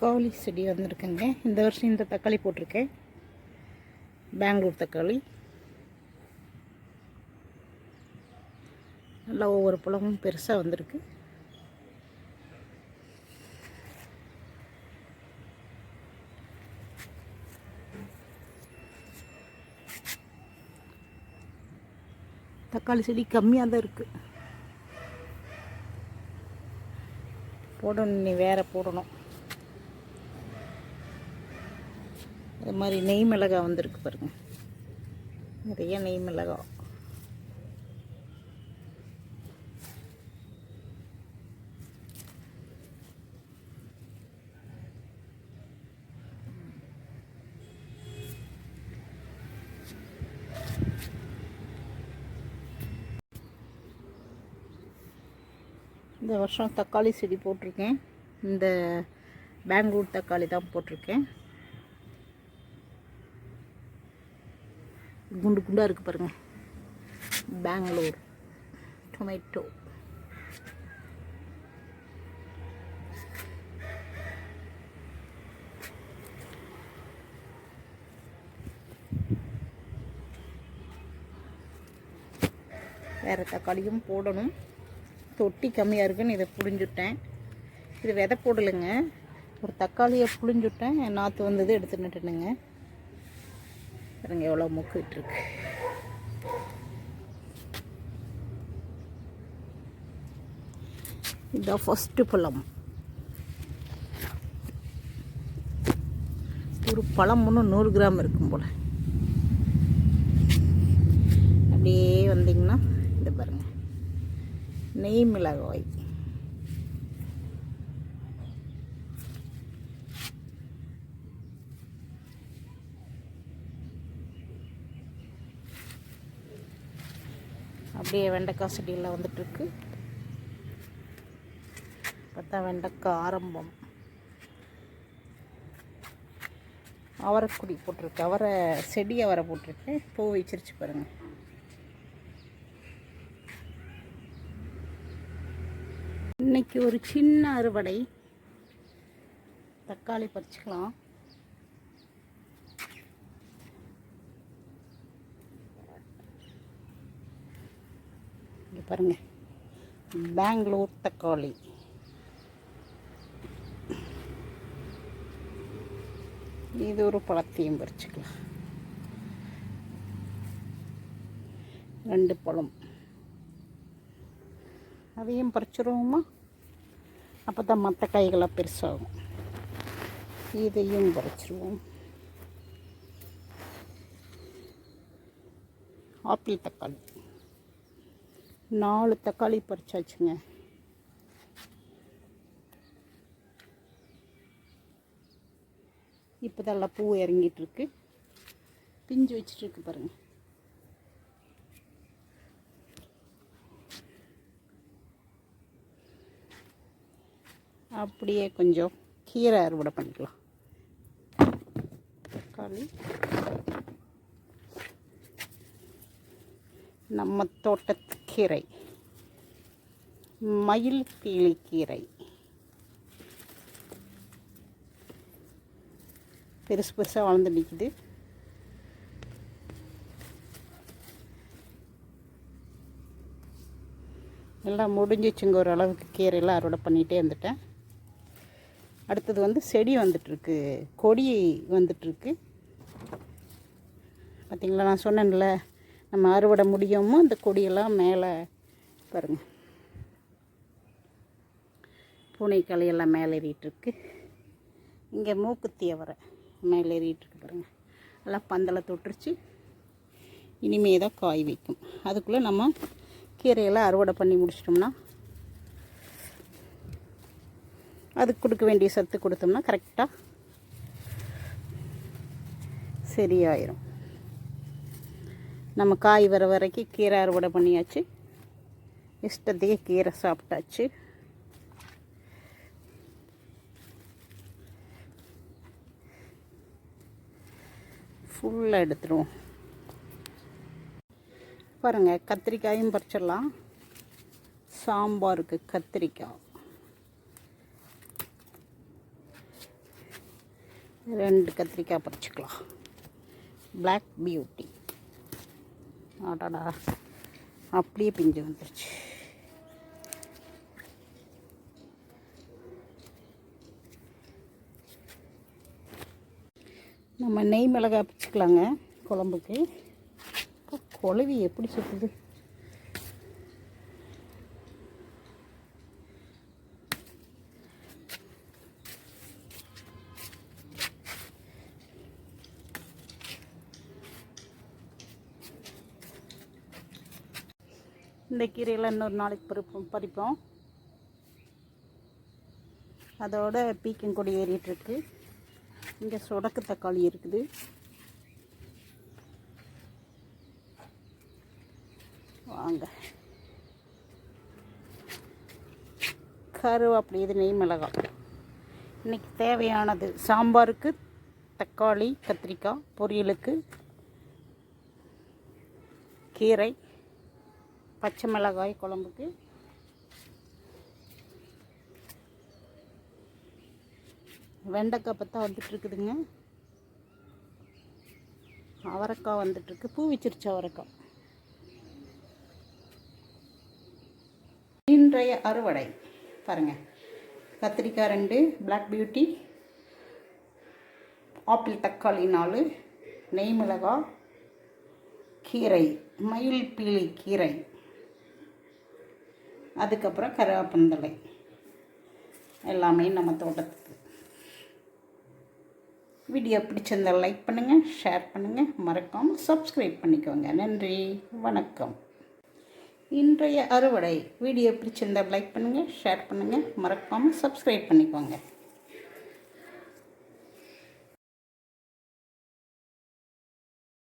தக்காளி செடி வந்திருக்குங்க. இந்த வருஷம் இந்த தக்காளி போட்டிருக்கேன். பெங்களூர் தக்காளி. நல்லா ஒவ்வொரு பழமும் பெருசாக வந்திருக்கு. தக்காளி செடி கம்மியாக தான் இருக்குது போடணும் நீ வேறு போடணும். இந்த மாதிரி நெய் மிளகாய் வந்திருக்கு பாருங்க. நிறைய நெய் மிளகாய். இந்த வருஷம் தக்காளி செடி போட்டிருக்கேன். இந்த பெங்களூர் தக்காளி தான் போட்டிருக்கேன். குண்டு குண்டாக இருக்குது பாருங்கள் பெங்களூர் டொமேட்டோ வேறு தக்காளியும் போடணும். தொட்டி கம்மியாக இருக்குன்னு இதை புழிஞ்சுட்டேன். இது விதை போடலைங்க. ஒரு தக்காளியை புழிஞ்சுட்டேன். நாற்று வந்தது எடுத்து நட்டுனுங்க பாருங்க எவ்வளோ மொக்கு விட்டுருக்கு இதான் ஃபஸ்ட்டு பழம். ஒரு பழம் ஒன்று நூறு கிராம் இருக்கும் போல். அப்படியே வந்தீங்கன்னா இந்த பாருங்கள் நெய் மிளகாய். அப்படியே வெண்டைக்காய் செடியெல்லாம் வந்துட்டுருக்கு. பார்த்தா வெண்டைக்காய் ஆரம்பம். அவரைக்குடி போட்டிருக்கு. அவரை செடி அவரை போட்டிருக்கு. பூ வச்சிருச்சு பாருங்கள் இன்னைக்கு ஒரு சின்ன அறுவடை. தக்காளி பறிச்சுக்கலாம். இங்கே பாருங்க. பெங்களூர் தக்காளி. இது ஒரு பழத்தையும் பறிச்சுக்கலாம். ரெண்டு பழம். அதையும் பறிச்சிருவோமா? அப்போ தான் மற்ற காய்களாக பெருசாகும். இதையும் பறிச்சிருவோம். ஆப்பிள் தக்காளி. நாலு தக்காளி பறிச்சாச்சுங்க. இப்போ தான் பூ இறங்கிட்டு இருக்கு பிஞ்சு வச்சிட்டு இருக்கு பாருங்க. அப்படியே கொஞ்சம் கீரை அறுவடை பண்ணிக்கலாம். தக்காளி. நம்ம தோட்டத்துக்கீரை மயில் பீலி கீரை பெருசு பெருசாக வளர்ந்து நிற்குது எல்லாம் முடிஞ்சிச்சுங்க ஒரு அளவுக்கு கீரையெல்லாம் அறுவடை பண்ணிகிட்டே வந்துட்டேன். அடுத்தது வந்து செடி வந்துட்டுருக்கு. கொடி வந்துட்டுருக்கு. பார்த்திங்களா நான் சொன்னேன்ல நம்ம அறுவடை முடியுமோ அந்த கொடியெல்லாம் மேலே பாருங்கள் பூனைக்கலையெல்லாம் மேலே ஏறிட்டுருக்கு. இங்கே மூக்குத்தி அவரை மேலே பாருங்கள் எல்லாம் பந்தலை தொட்டுருச்சு. இனிமே தான் காய் வைக்கும். அதுக்குள்ளே நம்ம கீரையெல்லாம் அறுவடை பண்ணி முடிச்சிட்டோம்னா அதுக்கு கொடுக்க வேண்டிய சத்து கொடுத்தோம்னா கரெக்டாக சரியாயிரும். நம்ம காய் வர வரைக்கும் கீரை அறுவடை பண்ணியாச்சு. இஷ்டத்துக்கு கீரை சாப்பிட்டாச்சு. ஃபுல்லாக எடுத்துருவோம். பாருங்கள் கத்திரிக்காயும் பறிச்சிடலாம். சாம்பாருக்கு கத்திரிக்காய். ரெண்டு கத்திரிக்காய் பறிச்சுக்கலாம். பிளாக் பியூட்டி ஆடாடா அப்படியே பிஞ்சு வந்துருச்சு. நம்ம நெய் மிளகாய் பிச்சுக்கலாங்க குழம்புக்கு. குழவி எப்படி சுற்றுது இந்த கீரையில் இன்னொரு நாளைக்கு பறிப்போம் பறிப்போம். அதோட பீக்கங்கொடி ஏறிட்டுருக்கு. இங்கே சொடக்கு தக்காளி இருக்குது. வாங்க. கருவேப்பிலை இது நெய் மிளகாய். இன்றைக்கி தேவையானது சாம்பாருக்கு தக்காளி கத்திரிக்காய் பொரியலுக்கு கீரை. பச்சை மிளகாய் குழம்புக்கு. வெண்டைக்காய் பற்றா வந்துட்டுருக்குதுங்க. அவரைக்காய் வந்துட்டுருக்கு. பூ வச்சிருச்சு அவரைக்காய். இன்றைய அறுவடை. பாருங்கள் கத்திரிக்காய் ரெண்டு பிளாக் பியூட்டி ஆப்பிள் தக்காளி நாலு நெய் மிளகாய் கீரை மயில் பீலி கீரை. அதுக்கப்புறம் கருவேப்பந்தலை எல்லாமே நம்ம தோட்டத்துக்கு. வீடியோ பிடிச்சிருந்தால் லைக் பண்ணுங்கள் ஷேர் பண்ணுங்கள் மறக்காமல் சப்ஸ்கிரைப் பண்ணிக்கோங்க. நன்றி வணக்கம். இன்றைய அறுவடை. வீடியோ பிடிச்சிருந்தால் லைக் பண்ணுங்கள் ஷேர் பண்ணுங்கள் மறக்காமல் சப்ஸ்கிரைப் பண்ணிக்கோங்க.